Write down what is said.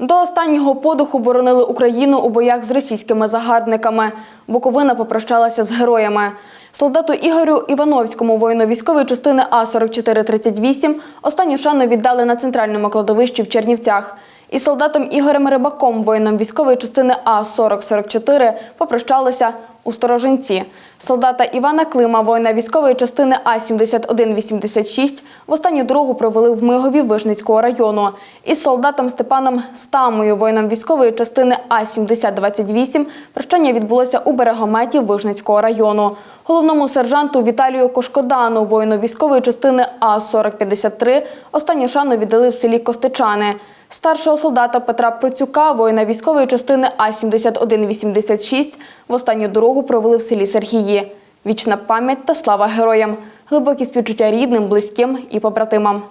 До останнього подуху боронили Україну у боях з російськими загарбниками. Буковина попрощалася з героями. Солдату Ігорю Івановському, воїну військової частини А-4438, останню шану віддали на центральному кладовищі в Чернівцях. Із солдатом Ігорем Рибаком, воїном військової частини А-4044, попрощалися у Сторожинці. Солдата Івана Клима, воїна військової частини А-7186, в останню дорогу провели в Мигові Вишницького району. Із солдатом Степаном Стамою, воїном військової частини А-7028, прощання відбулося у берегометі Вишницького району. Головному сержанту Віталію Кошкодану, воїну військової частини А-4053, останню шану віддали в селі Костичани. Старшого солдата Петра Процюка, воїна військової частини А-7186, в останню дорогу провели в селі Сергії. Вічна пам'ять та слава героям, глибокі співчуття рідним, близьким і побратимам.